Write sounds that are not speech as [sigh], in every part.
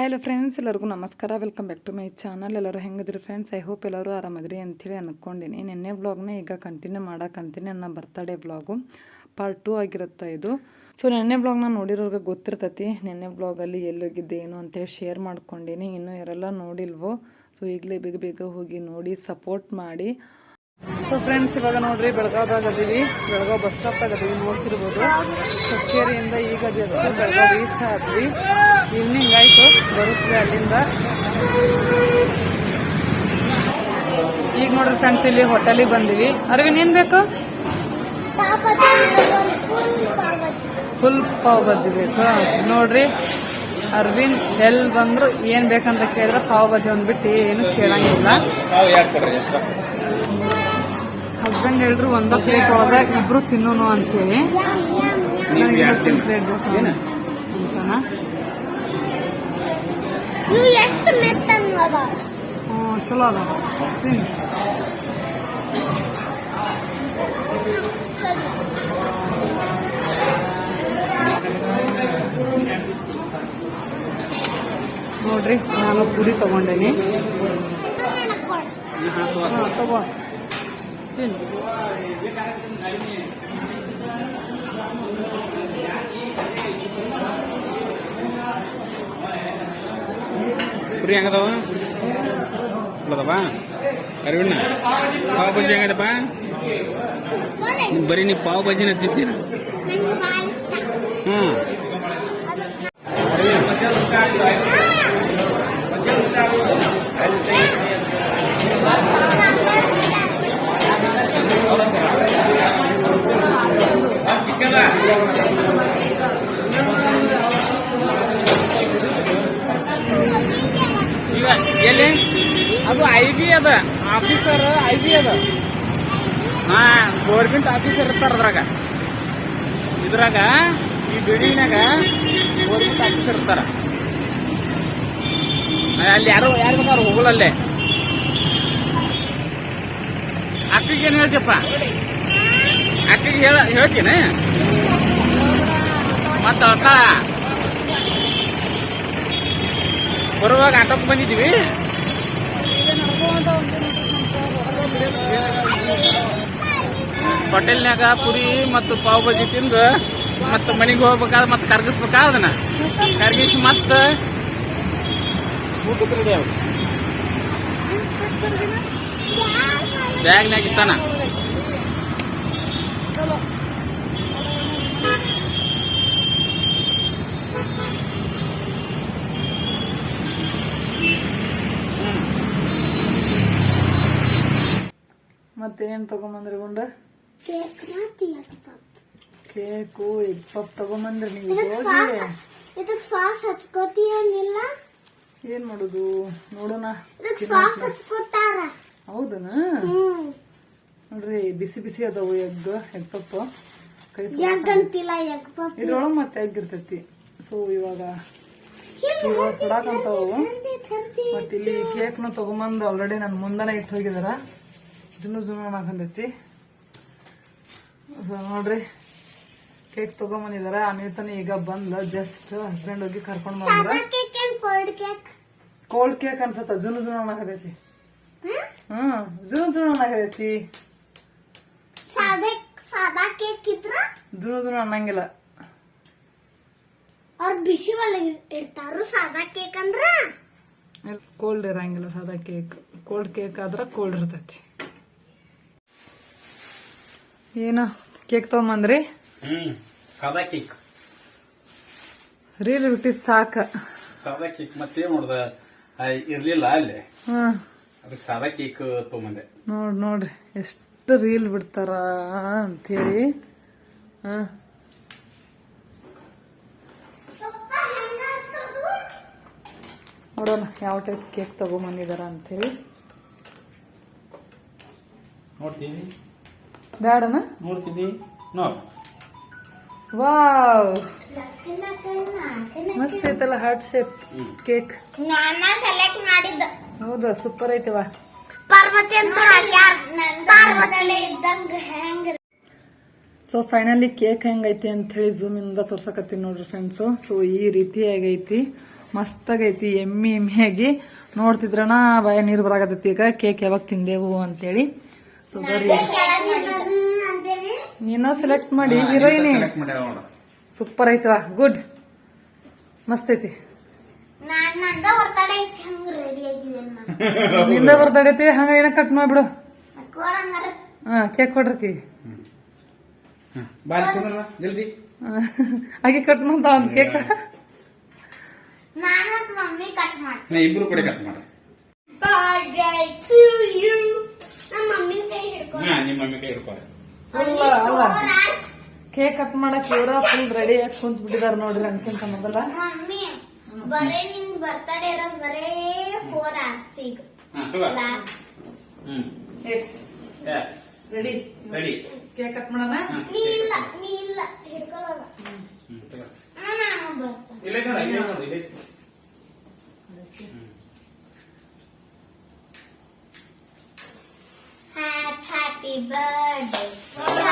Hello friends ಎಲ್ಲರಿಗೂ ನಮಸ್ಕಾರ. Welcome back to my channel ಎಲ್ಲರೂ ಹೆಂಗಿದ್ರಿ ಫ್ರೆಂಡ್ಸ್ ಐ ಹೋಪ್ ಎಲ್ಲರೂ ಆರಾಮದ್ರಿ ಅಂಥೇಳಿ ಅಂದ್ಕೊಂಡಿನಿ ನಿನ್ನೆ ಬ್ಲಾಗ್ನ ಈಗ ಕಂಟಿನ್ಯೂ ಮಾಡೋಕ್ಕಂತೀನಿ ನನ್ನ ಬರ್ತಡೇ ಬ್ಲಾಗು ಪಾರ್ಟ್ ಟೂ ಆಗಿರುತ್ತೆ ಇದು. ಸೊ ನೆನ್ನೆ ಬ್ಲಾಗ್ನ ನೋಡಿರೋರ್ಗೆ ಗೊತ್ತಿರ್ತೈತಿ. ನೆನ್ನೆ ಬ್ಲಾಗಲ್ಲಿ ಎಲ್ಲೋಗಿದ್ದೆ ಏನು ಅಂತೇಳಿ ಶೇರ್ ಮಾಡ್ಕೊಂಡಿನಿ. ಇನ್ನೂ ಯಾರೆಲ್ಲ ನೋಡಿಲ್ವೋ ಸೊ ಈಗಲೇ ಬೇಗ ಬೇಗ ಹೋಗಿ ನೋಡಿ ಸಪೋರ್ಟ್ ಮಾಡಿ. ಸೊ ಫ್ರೆಂಡ್ಸ್ ಇವಾಗ ನೋಡ್ರಿ, ಬೆಳಗಾವ್ದಾಗ ಅದೀವಿ. ಬೆಳಗಾವ್ ಬಸ್ ಸ್ಟಾಪ್ದಾಗ ಅದೀವಿ. ನೋಡ್ತಿರ್ಬೋದು. ಸಕ್ಕೇರಿಯಿಂದ ಈಗ ಜಸ್ಟ್ ಬೆಳಗಾವ್ ರೀಚ್ ಆದ್ವಿ. ಈವ್ನಿಂಗ್ ಆಯಿತು. ಬರುತ್ತೆ ಅಲ್ಲಿಂದ. ಈಗ ನೋಡ್ರಿ ಫ್ರೆಂಡ್ಸ್ ಇಲ್ಲಿ ಹೋಟೆಲಿಗೆ ಬಂದಿವಿ. ಅರವಿಂದ್ ಏನ್ ಬೇಕು? ಫುಲ್ ಪಾವ್ ಬಜ್ಜಿ ಬೇಕು. ನೋಡ್ರಿ. ಅರವಿಂದ್ ಎಲ್ ಬಂದ್ರು ಏನ್ ಬೇಕಂತ ಕೇಳಿದ್ರೆ ಪಾವ್ ಬಜ್ಜಿ ಬಂದ್ಬಿಟ್ಟು ಏನು ಕೇಳಂಗಿಲ್ಲ. ಹಸ್ಬೆಂಡ್ ಹೇಳ್ರು ಒಂದ ಪ್ಲೇಟ್ ಒಳಗ ಇಬ್ರು ತಿನ್ನೋನು ಅಂತೇಳಿ ನನಗೆ ಪ್ಲೇಟ್ ಬೇಕು. ಅಂತನ ಇವು ಎಷ್ಟು ಮೆತ್ತಂಗದ ಹ್ಞೂ ಚಲೋ ಅದ ತಿನ್ನಿ ನೋಡ್ರಿ, ನಾನು ಪುರಿ ತಗೊಂಡೇನಿ. ಇದು ನನಗೆ ಕೊಡು ಹಾ, ತಗೋ. ತಿನ್ನು. ಪುರಿ ಹೆಂಗದವ? ಚಲೋದವ ಅರವಿಣ್ಣ ಪಾವ್ ಬಜ್ಜಿ ಹೆಂಗದಪ್ಪ? ಬರೀ ನೀವು ನೀವು ಪಾವ್ ಬಜ್ಜಿನ ತಿಂತೀರ? ಹ್ಮ್. ಹ್ಞೂ ಎಲ್ಲಿ? ಅದು ಐ ಬಿ ಅದ. ಆಫೀಸರ್ ಐ ಬಿ ಅದ. ಹಾ ಗೋರ್ಮೆಂಟ್ ಆಫೀಸರ್ ಇರ್ತಾರ ಅದ್ರಾಗ. ಇದ್ರಾಗ, ಈ ಬಿಲ್ಡಿಂಗ್ನಾಗ ಗೋರ್ಮೆಂಟ್ ಆಫೀಸರ್ ಇರ್ತಾರ. ಅಲ್ಲಿ ಯಾರು ಯಾರು ಬೇಕಾದ್ರು ಹೋಗಲಲ್ಲೇ ಅಕ್ಕಿಗೆ ಏನು ಹೇಳ್ತೀಪ್ಪ ಅಕ್ಕಿಗೆ ಹೇಳ ಹೇಳ್ತೀನಿ ಮತ್ತ ಅಕ್ಕ? ಬರುವಾಗ ಆಟೋಕ್ ಬಂದಿದ್ದೀವಿ. ಹೋಟೆಲ್ನಾಗ ಪುರಿ ಮತ್ತು ಪಾವ್ ಭಾಜಿ ತಿಂದು ಮತ್ತು ಮನೆಗೆ ಹೋಗ್ಬೇಕಾದ್ರೆ ಮತ್ತೆ ಕರ್ಗಿಸ್ಬೇಕಾ ಅದನ್ನ? ಕರ್ಗಿಸಿ ಮತ್ತೆ ಊಟಕ್ಕೆ ರೆಡಿ ಬ್ಯಾಗ್ನಾಗ ಇತ್ತಾನ ಮತ್ತೇನ್ ತಗೊಂಬಂದ್ರಿ ಗುಂಡ? ಕೇಕ್ ಮಾತಿ ಕೇಕು ಎಗ್ ಪಪ್ ತಗೊಂಬಂದ್ರಿ ನೀವು ಹೋಗಿ. ಸಾಸ್ ಇದಕ್ಕೆ ಸಾಸ್ ಹಚ್ಕೋತೀಯೇನಿಲ್ಲ ಏನ್ ಮಾಡುದು? ನೋಡೋಣ. ಇದಕ್ಕೆ ಸಾಸ್ ಹಚ್ಕೋತಾರ. ಹೌದನ? ನೋಡ್ರಿ ಬಿಸಿ ಬಿಸಿ ಅದಾವು ಎಗ್ ಎಗ್ ಪಪ್. ಕೈ ಎಗ್ ಅಂತಿಲ್ಲ ಎಗ್ ಪಪ್. ಇದ್ರೊಳಗ ಮತ್ತೆ ಎಗ್ ಇರ್ತೈತಿ. ಸೊ ಇವಾಗ ಕೊಡಕಂತಾವು ಮತ್ತಿಲ್ಲಿ ಮತ್ತ ಇಲ್ಲಿ ಕೇಕ್ನ ತಗೊಂಬಂದು ಆಲ್ರೆಡಿ ನನ್ ಮುಂದನೆ ಇಟ್ಟು ಹೋಗಿದಾರ. ಜುನು ಜುನು ಮಾಡ್ಕೊಂಡೈತಿ ಸೊ ನೋಡ್ರಿ ಕೇಕ್ ತಗೊಂಬಂದಿದಾರ. ಅನಿತಾನ ಈಗ ಬಂದ್ಲ ಜಸ್ಟ್ ಹಸ್ಬೆಂಡ್ ಹೋಗಿ ಕರ್ಕೊಂಡು ಬಂದ್ರ. ಕೋಲ್ಡ್ ಕೇಕ್ ಅನ್ಸತ್ತ ಜುನ್ ಜುನು ಅನ್ನಕತೈತಿ ಹ್ಮ್ ಜುನ್ ಜುನ್ ಇದ್ರ? ಜುನು ಜುನು ಅನ್ನಂಗಿಲ್ಲ. ಅವ್ರ ಬಿಸಿ ಒಳಗೆ ಇಡ್ತಾರು ಸಾದಾ ಕೇಕ್ ಅಂದ್ರ? ಕೋಲ್ಡ್ ಇರಂಗಿಲ್ಲ ಸಾದಾ ಕೇಕ್ ಕೋಲ್ಡ್ ಕೇಕ್ ಆದ್ರ ಕೋಲ್ಡ್ ಇರ್ತೈತಿ. ಏನ ಕೇಕ್ ತಗೊಂಬಂದ್ರಿ? ಹ್ಮ್ ಸಾದಾ ಕೇಕ್. ರೀಲ್ ಬಿಟ್ಟಿದ್ ಸಾಕ. ಸಾದಾ ಕೇಕ್ ಮತ್ತೇ ನೋಡ್ದ ಇರ್ಲಿಲ್ಲ ಅಲ್ಲಿ. ಹ್ಮ್ ಅದಕ್ಕೆ ಸಾದಾ ಕೇಕ್ ತಗೊಂಬಂದೆ. ನೋಡ್ ನೋಡ್ರಿ ಎಷ್ಟು ರೀಲ್ ಬಿಡ್ತಾರ ಅಂತೇಳಿ. ಹ. ನೋಡೋಣ ಯಾವ ಟೈಪ್ ಕೇಕ್ ತಗೊಂಬಂದಿದಾರ ಅಂತೇಳಿ. ನೋಡ್ತೀವಿ ಬ್ಯಾಡನ? ನೋಡ್ತೀವಿ ನೋಡ್. ವಾವ್. ಮಸ್ತ್ ಐತಲ್ಲ ಹಾರ್ಟ್ ಶೇಪ್. ಕೇಕ್ ನಾನ ಸೆಲೆಕ್ಟ್ ಮಾಡಿದ್ದ. ಹೌದಾ ಸೂಪರ್ ಐತಿವ ಪಾರ್ವತಿ ಅಂತ ಸೊ ಫೈನಲಿ ಕೇಕ್ ಹೆಂಗೈತಿ ಅಂತ ಹೇಳಿ ಝೂಮ್ ಇಂದ ತೋರ್ಸಕತ್ತೀನಿ ನೋಡ್ರಿ ಫ್ರೆಂಡ್ಸು ಸೊ ಈ ರೀತಿ ಆಗೈತಿ. ಮಸ್ತಾಗೈತಿ ಎಮ್ಮಿ ಎಮ್ಮಿಯಾಗಿ. ನೋಡ್ತಿದ್ರಣ ಭಯ ನೀರು ಬರಾಕತ್ತೈತಿ ಈಗ. ಕೇಕ್ ಯಾವಾಗ ತಿಂದೆವು ಅಂತೇಳಿ. ನೀನ ಸೆಲೆಕ್ಟ್ ಮಾಡಿ ಹೀರೋಯಿನಿ. ಸೂಪರ್ ಐತವ ಗುಡ್ ಮಸ್ತ್ ಐತಿ. ನಾನ್ ನಂದ ಹೊರತಡೆ ಹಂಗ ರೆಡಿ ಆಗಿದ್ದೇನೆ ನಾನು. ನಿಂದ ಬರ್ತಡೈತಿ ಹಂಗ ಏನ ಕಟ್ ಮಾಡ್ಬಿಡು. ಹಾ ಕೇಕ್ ಕೊಡ್ರಿ [laughs] ಆಗಿ ಕಟ್ ಮಾಡ್ತಾ ಒಂದ್ ಕೇಕ್ ನಾನ್ ಮಮ್ಮಿ ಕಟ್ ಮಾಡ್ತೀನಿ. ನಾ ಇಬ್ರು ಕೂಡ ಕಟ್ ಮಾಡ್ರಿ. ಹಾ ನಿಮ್ಮ ಮಮ್ಮಿ ಕೈ ಅಲ್ಲ ಕೇಕ್ ಕಟ್ ಮಾಡಕ್ ಇವರ ಫುಲ್ ರೆಡಿ ಆಗಿ ಕುಂತ್ ಬಿಟ್ಟಿದಾರ ನೋಡ್ರಿ ಅನ್ಕಿಂತ ಮೊದಲ. ಮಮ್ಮಿ ಬರೇ ನಿನ್ ಬರ್ತಡೇ ಇರೋದ್ ಬರೇ ಫೋರ್ ಅವರ್ಸ್ ಈಗ. ಹಾ ತಗೋ. ಹ್ಮ್. Yes yes ready ready cake cut ಮಾಡೋಣ? ನೀ ಇಲ್ಲ ನೀ ಇಲ್ಲ ಹಿಡ್ಕೊಳ್ಳಲ್ಲ ಹ್ಮ್ ತಗೋ. ನಾನು ಬರ್ತೀನಿ. ಇಲ್ಲ ಕಣ ಇಲ್ಲೇ ನೋಡಿ ಬರ್ಡೇ ಲಾ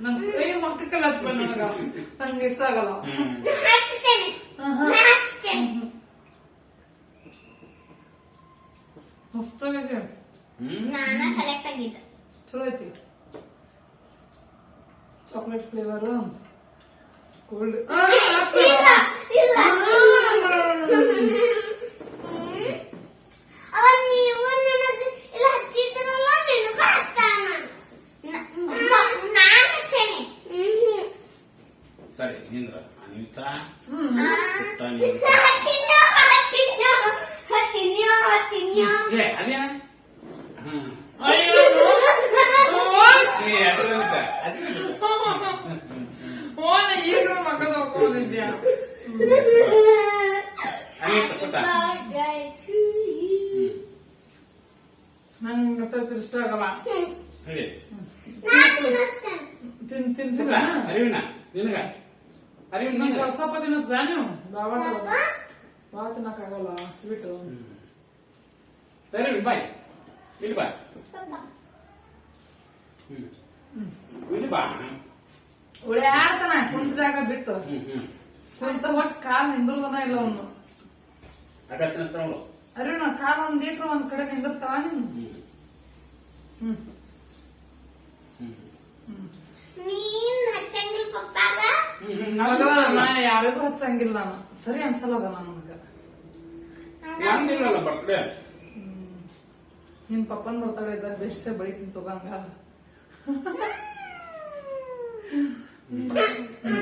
ನನ್ ಕೈ ಮಕ್ಕಕ್ಕೆಲ್ಲ ಹಚ್ಬೇಡ ನನಗ. ನಂಗೆ ಇಷ್ಟ ಆಗಲ್ಲ. ಮಸ್ತಾಗೈತಿ ಹ್ಮ್. ಸೆಲೆಕ್ಟ್ ಆಗಿದ್ದ. ಚಲೋ ಐತಿ. ಚಾಕ್ಲೇಟ್ ಫ್ಲೇವರ್ ಕೋಲ್ಡ್ ಇಲ್ಲ ಇಲ್ಲ. ಅವನ್ ನನಗೆ ಇಲ್ಲ ಹಚ್ಚಿದ್ರಲ್ಲ ನಿನಗೂ ಹಚ್ಚಾನ ನಾನು ಹಚ್ಚೇನೆ ಸರಿ ನಿಂದ್ರ ಅನಿತಾ ಹ್ಮ್ ಪುಟ್ಟ ನಿಂದ್ರ. ಹಚ್ಚಿನ್ಯೋ ಹಚ್ಚಿನ್ಯೋ ಹಚ್ಚಿನ್ಯೋ ಹಚ್ಚಿನ್ಯೋ ಏ ಅದೇನ ಹ್ಮ್ ಅಯ್ಯೋ ನೀ ಅದ್ರಂತ ಅದ್ರಂತ. ಓನ ಈಗ ಮಕ್ಕಳ ಪುಟ್ಟ to you. ನಂಗೆ ಗೊತ್ತಾಯ್ತು ಇಷ್ಟ ಆಗಲ್ಲ. ಹೇಳಿ. ತಿನ್ ತಿನ್ಸಿಲ್ಲ ಅರಿವಿನ ನಿನಗ. ಅರಿವಿನ ನಂಗೆ ನಿನಗ ಸ್ವಲ್ಪ ತಿನ್ನಿಸ್ದ ನೀವು ಬಾಬಾ ಬಾ. ತಿನ್ನಕ್ಕಾಗಲ್ಲ ಸ್ವೀಟು ಅರಿವಿನ ಬಾಯ್. ಇಲ್ಲಿ ಬಾ. ಇಲ್ಲಿ ಬಾ. ಒಳ್ಳೆ ಆಡ್ತಾನ ಕುಂತ ಜಾಗ ಬಿಟ್ಟು. ಹ್ಮ್ ಹ್ಮ್. ಕುಂತ ಒಟ್ಟು ಕಾಲ್ ನಿಂದ್ರದನ ಇಲ್ಲ ಅವನು. ಅರುಣ ಕಾಲ್ ಒಂದ್ ಏಕ್ರ ಒಂದ್ ಕಡೆ ನಿಂದಿರ್ತಾವ ನೀನು? ಹ್ಮ್. ಹ್ಮ್ ಹ್ಮ್ ನೀನ್ ಹಚ್ಚಂಗಿಲ್ಲ ಪಪ್ಪಾಗ ಹ್ಮ್ ಹ್ಮ್ ಮಗವ, ನಾವು ನಾ ಯಾರಿಗೂ ಹಚ್ಚಂಗಿಲ್ಲ ನಾನು ಸರಿ ಅನ್ಸಲ್ಲ ನನಗ ನಂದಿಲ್ಲಲ್ಲ ಬರ್ತ್ಡೇ ನಿಮ್ ಪಪ್ಪನ್ ಬರ್ತಾಳೆ ಇದ್ದಾಗ ಬೆಸ್ಟ್ ಬಳಿತೀನಿ ತಗೊಂಗ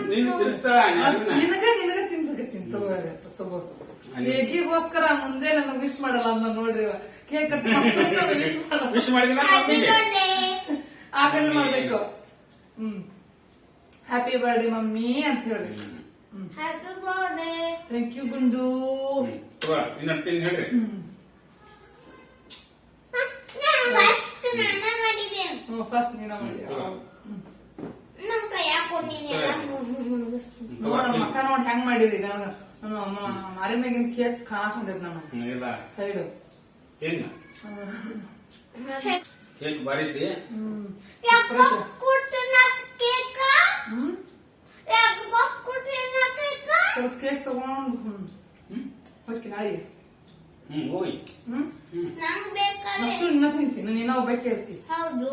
ನೀನು ನಿನಗ ನಿನಗ ತಿನ್ಸಕತ್ತೀನಿ ತಗೋ ತಗೋ. ಕೇಕಿಗೋಸ್ಕರ ಮುಂದೆ ನನಗ್ ವಿಶ್ ಮಾಡಲ್ಲ ಅಂದ ನೋಡ್ರಿ ಕೇಕ್ ಕಟ್ ವಿಶ್ [laughs] ಮಾಡಲ್ಲ. ಆಗಲ್ಲ ಮಾಡ್ಬೇಕು. ಹ್ಮ್. ಹ್ಯಾಪಿ ಬರ್ಡೇ ಮಮ್ಮಿ ಅಂತ ಹೇಳಿ. ಹ್ಯಾಪಿ ಬರ್ಡೇ ಥ್ಯಾಂಕ್ ಯು ಗುಂಡು. ಫಸ್ಟ್ ನಾನ ಮಾಡಿದ್ದೇನೆ ಹ್ಮ್ ಫಸ್ಟ್ ನೀನ ಮಾಡಿ. ನಮ್ ಕೈಯಾಗ ಕೊಡ್ತೀನಿ ಮುಗಿಸ್ತೀನಿ ನೋಡ ಮಕ್ಕ ನೋಡ್ ಹೆಂಗ್ ಮಾಡಿರಿ ಮಾರಿ ಮ್ಯಾಗಿನ ಕೇಕ್ ಕಾಣಕೊಂಡೈತಿ ಹ್ಮ್, ಸೈಡ್. ಏನು ಕೇಕ್ ಬಾರಿದ್ದಿ. ಕೇಕ? ಸ್ವಲ್ಪ ಕೇಕ್ ತಗೊಂಡು ಹ್ಮ್. ಹೊಸ್ಕಿ ನಾಳೆಗೆ. ಹ್ಮ್ ಅಷ್ಟು ಇನ್ನ ತಿಂತೀನಿ ನೀನ ಒಬ್ಬಕ್ಕೆ ಇರ್ತಿ? ಹೌದು.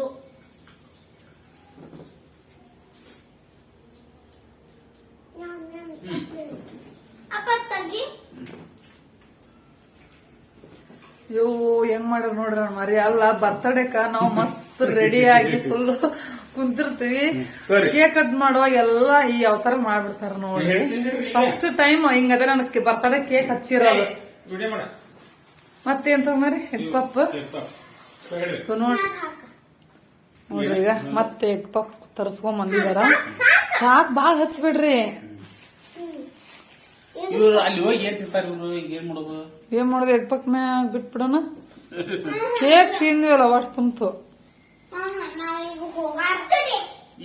ಅಪ್ಪ ತಂಗಿ ಅಯ್ಯೋ ಹೆಂಗ್ ಮಾಡ್ಯಾರ ನೋಡ್ರಿ ಮರಿ ಅಲ್ಲ ಬರ್ತಡೇಕ ನಾವು ಮಸ್ತ್ ರೆಡಿ ಆಗಿ ಫುಲ್ ಕುಂತಿರ್ತೀವಿ ಸರಿ. ಕೇಕ್ ಕಟ್ ಮಾಡುವಾಗ ಎಲ್ಲ ಈ ಅವತಾರ ಮಾಡ್ಬಿಡ್ತಾರ ನೋಡಿ. ಫಸ್ಟ್ ಟೈಮ್ ಹಿಂಗದ ನನಗೆ ಬರ್ತಡೇ ಕೇಕ್ ಹಚ್ಚಿರೋದು. ಮತ್ತೇನ್ ತಗೊಂಡ್ರಿ ಎಗ್ ಪಪ್? ಸೊ ನೋಡ್ರಿ ನೋಡ್ರಿ ಈಗ ಮತ್ತೆ ಎಗ್ ಪಪ್ ತರ್ಸ್ಕೊಂಡ್ ಬಂದಿದಾರ. ಸಾಕ್ ಬಾಳ್ ಹಚ್ಬಿಡ್ರಿ. ಇವ್ರು ಅಲ್ಲಿ ಹೋಗಿ ಏನ್ ತಿಂತಾರ ಇವ್ರು? ಈಗ ಏನ್ ಮಾಡೋದು? ಏನ್ ಮಾಡೋದು? ಎಗ್ ಪಕ್ ಮ್ಯಾಗ ಬಿಟ್ಬಿಡೋಣ. ಕೇಕ್ ತಿಂದ್ವಲ್ಲ ಅಷ್ಟು ತುಂಬ್ತು.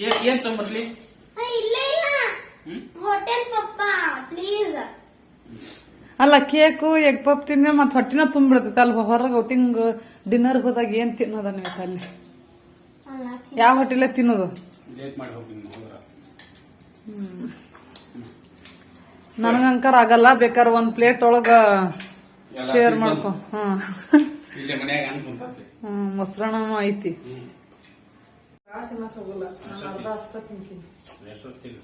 ಏನ್ ಏನ್ ತಂಬರ್ಲಿ ಇಲ್ಲ ಇಲ್ಲ. ಹ್ಮ್? ಹೋಟೆಲ್ ಪಪ್ಪ ಪ್ಲೀಸ್ ಅಲ್ಲ ಕೇಕು ಎಗ್ ಪಪ್ ತಿಂದ್ರೆ ಮತ್ತೆ ಹೊಟ್ಟಿನ ತುಂಬಿಡ್ತೈತೆ. ಅಲ್ಲಿ ಹೊರಗೆ ಔಟಿಂಗ್ ಡಿನ್ನರ್ ಹೋದಾಗ ಏನ್ ತಿನ್ನೋದ ನೀವು ಅಲ್ಲಿ? ಯಾವ ಹೋಟೆಲೇ ತಿನ್ನೋದು? ಲೇಟ್ ಮಾಡಿ ಹೋಗಿ ಹೋದ್ರ ನನಗಂಕರ್ ಆಗಲ್ಲ ಬೇಕಾದ್ರೆ ಒಂದ್ ಪ್ಲೇಟ್ ಒಳಗ ಎಲ್ಲ ಶೇರ್ ತಿಂದು ಮಾಡ್ಕೊ. ಹ್ಮ್. ಇಲ್ಲೇ ಮನ್ಯಾಗ ಹಣ್ಣು ಕುಂತತಿ? ಹ್ಮ್ ಮೊಸರಣ್ಣನು ಐತಿ. ಹ್ಮ್. ಎಷ್ಟೊತ್ತಿಲ್ಲ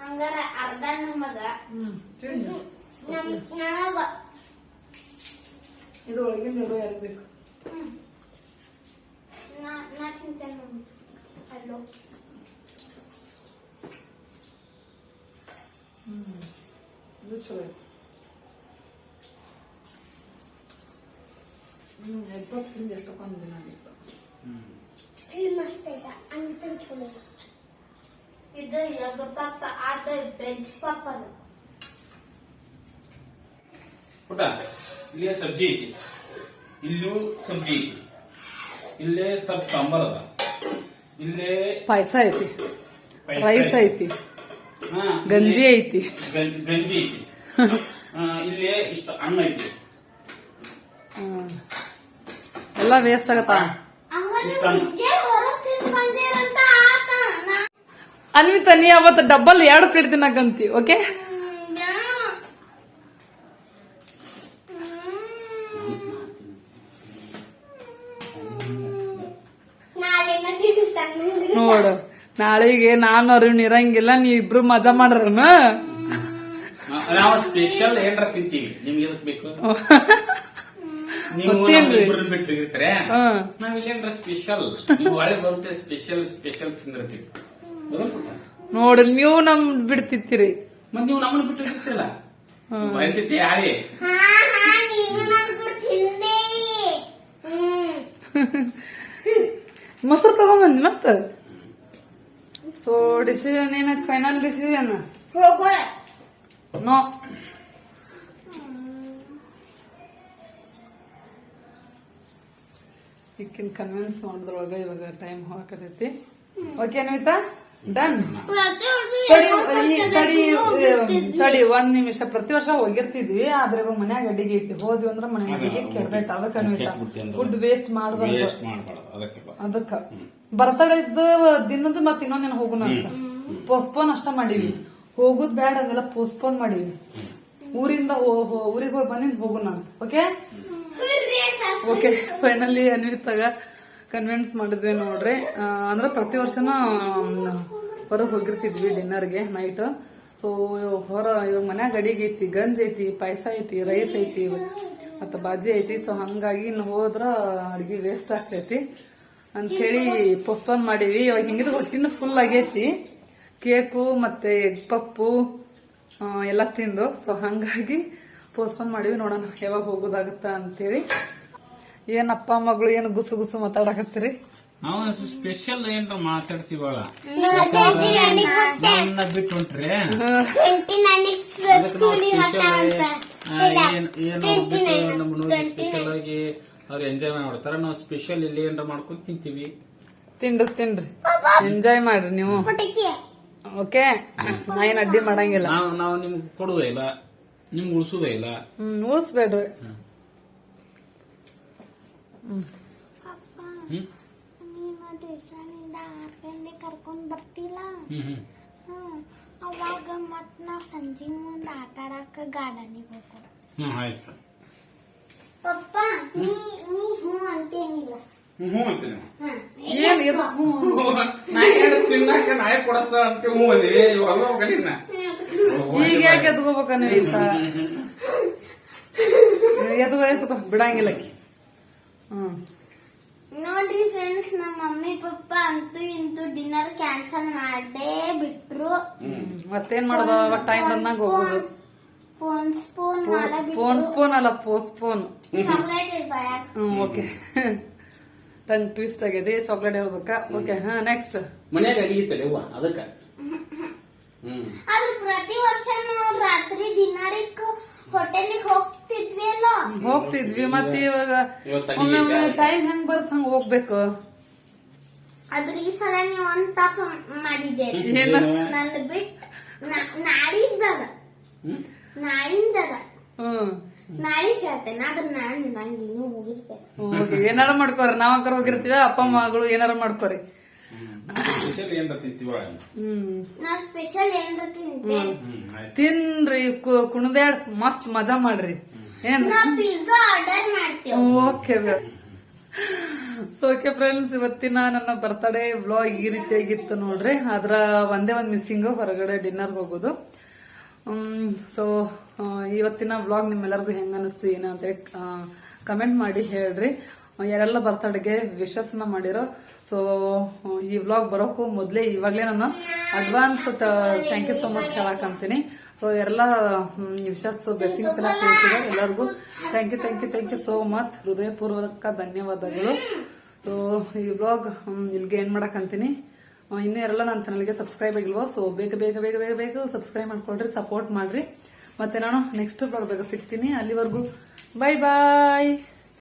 ಹಂಗಾರ ಅರ್ಧ ನಮಗ ನಮ್ ನನಗ ಇದು ಒಳಗಿಂದ ಇರೋ ಯಾರಿಗ್ ಬೇಕು ನಾ ನಾ ತಿಂತೇನೆ ಮಮ್ಮಿ ಅಲ್ಲೋ ಇದು ಚಲೋ ಐತಿ ಹ್ಮ್ ಎಗ್ ಪಪ್ ತಿಂದು ಎಷ್ಟೊಂದು ದಿನ ಆಗಿತ್ತು ಹ್ಮ್ ಇದು ಮಸ್ತ್ ಐತ ಅಂತ ಚಲೋ ಇದು ಪಪ್ಪ ಅದು ವೆಜ್ ಪಪ್ಪ ಅದು ಪುಟ ಇಲ್ಲೇ ಸಬ್ಜಿ ಐತಿ ಇಲ್ಲೂ ಸಬ್ಜಿ ಐತಿ ಇಲ್ಲೇ ಸಬ್ ಸಾಂಬಾರ್ ಅದ ಇಲ್ಲೇ ಪಾಯಸ ಐತಿ ಪಾಯಸ ರೈಸ್ ಐತಿ ಹಾ, ಗಂಜಿ ಐತಿ ಗಂ- ಗಂಜಿ ಐತಿ ಆ, ಇಲ್ಲೇ ಇಷ್ಟ ಹಣ್ಣು ಐತಿ ಹ್ಮ್. ಎಲ್ಲ ವೇಸ್ಟ್ ಆಗತ್ತ ಅನ್ವಿತ ನೀ ಅವತ್ತು ಡಬ್ಬಲ್ ಎರಡು ಪ್ಲೇಟ್ ತಿನ್ನಕಂತಿ ಓಕೆ? ನೋಡು. ನಾಳೆಗೆ ನಾನು ಅರಿವಿನ ಇರಂಗಿಲ್ಲ ನೀವ್ ಇಬ್ರು ಮಜಾ ಮಾಡ್ರನ? ನಾವು ಸ್ಪೆಷಲ್ ಏನ್ರ ತಿಂತೀವಿ ನಿಮ್ಗೆ ಬೇಕು? ನಾವ್ ಇಲ್ಲೇನ್ರ ಸ್ಪೆಷಲ್ ಹೊಳೆ ಬರುತ್ತೆ ಸ್ಪೆಷಲ್ ಸ್ಪೆಷಲ್ ತಿಂದಿರ್ತೀವಿ ಹೌದಾ ಪುಟ್ಟ? ನೋಡು ನೀವು ನಮ್ ಬಿಡ್ತಿತ್ತೀರಿ. ಮತ್ ನೀವು ನಮ್ಮನ್ನ ಬಿಟ್ಟಿರ್ತಿಲ್ಲ ಬಂದಿದ್ದೆ [laughs] ಮೊಸರು ತಗೊಂಬಂದಿ ಮತ್ತ? ಸೊ ಡಿಸಿಷನ್ ಏನಾಯ್ತು ಫೈನಲ್ ಡಿಸಿಷನ್ ನೋ ಈಕಿನ್ ಕನ್ವಿನ್ಸ್ ಮಾಡಿದ್ರೊಳಗ ಇವಾಗ ಟೈಮ್ ಹಾಕತೈತಿ. ಓಕೆ ಅನ್ವಿತಾ ಡನ್ ತಡಿ ತಡಿ ತಡಿ ಒಂದ್ ನಿಮಿಷ. ಪ್ರತಿ ವರ್ಷ ಹೋಗಿರ್ತಿದ್ವಿ ಆದ್ರೆ ಇವಾಗ ಮನ್ಯಾಗ ಅಡಿಗೆ ಐತಿ. ಹೋದ್ವಿ ಅಂದ್ರ ಮನೆ ಅಡಿಗೆ ಕೆಡ್ದೈತ. ಅದಕ್ಕ ಅನ್ವಿತಾ ಫುಡ್ ವೇಸ್ಟ್ ಮಾಡ್ಬಾರ್ದು. ಅದಕ್ಕೆ ಬಾ. ಅದಕ್ಕ. ಬರ್ತಡೇ ಇದ್ದ ದಿನದ ಮತ್ ಇನ್ನೊಂದಿನ ಹೋಗುಣ ಅಂತ. ಪೋಸ್ಟ್ಪೋನ್ ಅಷ್ಟ ಮಾಡೀವಿ. ಹೋಗುದ್ ಬೇಡ ಅದೆಲ್ಲ ಪೋಸ್ಟ್ಪೋನ್ ಮಾಡೀವಿ. ಊರಿಂದ ಊರಿಗೆ ಹೋಗಿ ಬಂದಿಂದ ಹೋಗುನ ಓಕೆ. ಓಕೆ ಫೈನಲಿ ಅನ್ವಿತಾಗ ಕನ್ವಿನ್ಸ್ ಮಾಡಿದ್ವಿ ನೋಡ್ರಿ. ಅಂದ್ರೆ ಪ್ರತಿ ವರ್ಷನೂ ಹೊರಗೆ ಹೋಗಿರ್ತಿದ್ವಿ ಡಿನ್ನರ್ಗೆ ನೈಟ್ ಸೊ ಹೊರ ಇವಾಗ ಮನ್ಯಾಗ ಅಡಿಗೆ ಐತಿ, ಗಂಜ್ ಐತಿ, ಪಾಯಸ ಐತಿ ರೈಸ್ ಐತಿ, ಮತ್ತು ಬಾಜಿ ಐತಿ. ಸೊ ಹಂಗಾಗಿ ಇನ್ನು ಹೋದ್ರ ಅಡಿಗೆ ವೇಸ್ಟ್ ಆಗ್ತೈತಿ. ಅಂಥೇಳಿ ಪೋಸ್ಟ್ಪೋನ್ ಮಾಡೀವಿ ಇವಾಗ ಹಿಂಗಿದ್ರೆ ಹೊಟ್ಟಿನೂ ಫುಲ್ ಆಗೈತಿ. ಕೇಕು ಮತ್ತೆ ಎಗ್ ಪಪ್ಪು ಎಲ್ಲ ತಿಂದು. ಸೊ ಹಂಗಾಗಿ ಪೋಸ್ಟ್ಪೋನ್ ಮಾಡೀವಿ ನೋಡೋಣ, ಯಾವಾಗ ಹೋಗೋದಾಗತ್ತ ಅಂತೇಳಿ. ಏನಪ್ಪ ಮಗಳು ಏನು ಗುಸು ಗುಸು ಮಾತಾಡಕತ್ತೀರಿ? ನಾವು ಸ್ಪೆಷಲ್ ಏನ್ರ ಮಾತಾಡ್ತೀವಳ ನನ್ನ ಬಿಟ್ಟು ಹೊಂಟ್ರೆ ಸ್ಪೆಷಲ್ ಆಗಿ ಅವ್ರು ಎಂಜಾಯ್ ಮಾಡ್ತಾರ ನಾವು ಸ್ಪೆಷಲ್ ಇಲ್ಲಿ ಏನ್ರ ಮಾಡ್ಕೊಂಡು ತಿಂತೀವಿ. ತಿನ್ರಿ ತಿನ್ರಿ. ಎಂಜಾಯ್ ಮಾಡ್ರಿ ನೀವು. ಓಕೆ ನಾ ಏನ್ ಅಡ್ಡಿ ಮಾಡಂಗಿಲ್ಲ. ನಾವು ನಾವು ನಿಮ್ಗೆ ಕೊಡುವ ಇಲ್ಲ. ನಿಮ್ಗೆ ಉಳಿಸುವ ಇಲ್ಲ. ಹ್ಮ್ ಉಳಿಸ್ಬೇಡ್ರಿ. ಅಪ್ಪ, ಹ್ಮ್. ನೀನು ದೇಶಾನಿಂದ ಆರ್ ಗಂಟೆ ಕರ್ಕೊಂಡ್ ಬರ್ತಿಲ್ಲ ಹ್ಮ್. ಅವಾಗ ಮತ್ ನಾವ್ ಸಂಜೆ ಮುಂದೆ ಆಟ ಆಡಾಕ ಗಾರ್ಡನಿಗೆ ಹ್ಮ್ ಆಯ್ತು. ಪಪ್ಪ ನೀ ನೀ ಹ್ಞೂ ಅಂತೇನಿಲ್ಲ. ಹ್ಞೂ ಅಂತೀನಿ. ಹ್ಮ್. ಏನ್ ಇದು? ನಾ ತಿನ್ನಾಕ ತಿನ್ನಕ ನಾಳೆ ಕೊಡಸ್ತ ಅಂತ ಹ್ಞೂ ಹೋಗಲಿನ ಈಗ ಯಾಕೆ ಎತ್ಕೋಬೇಕ ನೀವೀತ ಎತ್ಕೋ ಎತ್ಕೋ ಬಿಡಂಗಿಲ್ಲ ನೋಡ್ರಿ ಫ್ರೆಂಡ್ಸ್ ನಮ್ಮ ಮಮ್ಮಿ ಪಪ್ಪ ಅಂತೂ ಇಂತೂ ಡಿನ್ನರ್ ಕ್ಯಾನ್ಸಲ್ ಮಾಡೇ ಬಿಟ್ರು. ಮತ್ತೇನ್ ಮಾಡೋದು? ಅವಾಗ ಟೈಮ್ ಬಂದಂಗ ಹೋಗುದು. ಫೋನ್ ಸ್ಪೂನ್ ಮಾಡೇ ಫೋನ್ ಸ್ಪೂನ್ ಅಲ್ಲ ಪೋಸ್ಟ್ಪೋನ್ ಫೋನ್ ಹ್ಮ್ ಓಕೆ ತಂಗ್ ಟ್ವಿಸ್ಟ್ ಆಗಿದೆ ಚಾಕ್ಲೇಟ್ ಇರೋದಕ್ಕ. ಓಕೆ ಹಾ ನೆಕ್ಸ್ಟ್ ಮನ್ಯಾಗ ಅಡಿಗಿತ್ತಲ್ಲ ಅವ್ವ ಅದಕ್ಕ. [laughs] ಹ್ಮ್. ಆದ್ರೆ ಪ್ರತಿ ವರ್ಷ ನಾವು ರಾತ್ರಿ ಡಿನ್ನರಿಗ್ ಹೋಟೆಲಿಗೆ ಹೋಗ್ತಿದ್ವಿ ಅಲ್ಲ ಹೋಗ್ತಿದ್ವಿ ಮತ್ತೆ ಇವಾಗ ಒಮ್ಮೊಮ್ಮೆ ಇಲ್ಲ. ಟೈಮ್ ಹೆಂಗ್ ಬರ್ತ ಹಂಗ ಹೋಗ್ಬೇಕು? ಆದ್ರೆ ಈ ಸಲ ನೀವು ಒಂದ್ ತಪ್ಪ ಮಾಡಿದ್ದೀರಿ. ಏನ? ನಂದು ಬಿಟ್ ನಾ- ನಾಳಿದ್ದದ ಹ್ಮ್? ನಾಳಿಂದದ. ಹ್ಮ್. ನಾಳೆ ಹೇಳ್ತೇನೆ ಆದ್ರೆ ನಾನು ನಂಗೆ ಇನ್ನೂ ಹೋಗಿರ್ತೇನೆ ಹೋಗಿ. ಏನಾರ ಮಾಡ್ಕೋರಿ. ನಾವಂಕರ್ ಹೋಗಿರ್ತೀವ ಅಪ್ಪ ಮಗಳು ಏನಾರ ಮಾಡ್ಕೋರಿ. ಸ್ಪೆಷಲ್ ಏನ್ ನಾ ಏನ್ರ ತಿನ್ರಿ ಕುಣದ್ಯಾಡ್ ಮಸ್ತ್ ಮಜಾ ಮಾಡ್ರಿ. ಏನ್ ನಾ ಪಿಜ್ಜಾ ಆರ್ಡರ್ ಮಾಡ್ತೇವೆ. ಓಕೆ ಸೊ ಓಕೆ ಫ್ರೆಂಡ್ಸ್ ಇವತ್ತಿನ ನನ್ನ ಬರ್ತಡೇ ವ್ಲಾಗ್ ಈ ರೀತಿಯಾಗಿತ್ತು ನೋಡ್ರಿ. ಅದ್ರ ಒಂದೇ ಒಂದ್ ಮಿಸ್ಸಿಂಗ್ ಹೊರಗಡೆ ಡಿನ್ನರ್ ಹೋಗೋದು. ಸೊ ಇವತ್ತಿನ ವ್ಲಾಗ್ ನಿಮ್ಮೆಲ್ಲರಿಗೂ ಹೆಂಗ ಅನಿಸ್ತು ಏನಂತ ಅಂತ ಕಮೆಂಟ್ ಮಾಡಿ ಹೇಳ್ರಿ. ಯಾರೆಲ್ಲ ಬರ್ತಡೆಗೆ ವಿಶಸ್ನ ಮಾಡಿರೋ ಸೊ ಈ ವ್ಲಾಗ್ ಬರೋಕ್ಕೂ ಮೊದಲೇ ಇವಾಗಲೇ ನಾನು advance thank you so much ಹೇಳಕ್ಕಂತೀನಿ so ಎಲ್ಲ ವಿಶಸ್ ಬ್ಲೆಸ್ಸಿಂಗ್ಸ್ ಎಲ್ಲ ತಿಳಿಸಿದ್ದಾರೆ ಎಲ್ಲರಿಗೂ thank you thank you thank you so much ಹೃದಯಪೂರ್ವಕ ಧನ್ಯವಾದಗಳು. ಸೊ ಈ ವ್ಲಾಗ್ ಇಲ್ಲಿಗೆ ಏನ್ ಮಾಡಕ್ಕಂತೀನಿ ಇನ್ನೂ ಯಾರೆಲ್ಲ ನನ್ನ ಚಾನಲ್ಗೆ ಸಬ್ಸ್ಕ್ರೈಬ್ ಆಗಿಲ್ವೋ ಸೊ ಬೇಗ ಬೇಗ ಬೇಗ ಬೇಗ ಬೇಗ ಸಬ್ಸ್ಕ್ರೈಬ್ ಮಾಡ್ಕೊಳ್ರಿ ಸಪೋರ್ಟ್ ಮಾಡ್ರಿ. ಮತ್ತೆ ನಾನು ನೆಕ್ಸ್ಟ್ ಬ್ಲಾಗ್ದಾಗ ಸಿಗ್ತೀನಿ. ಅಲ್ಲಿವರೆಗೂ ಬೈ ಬಾಯ್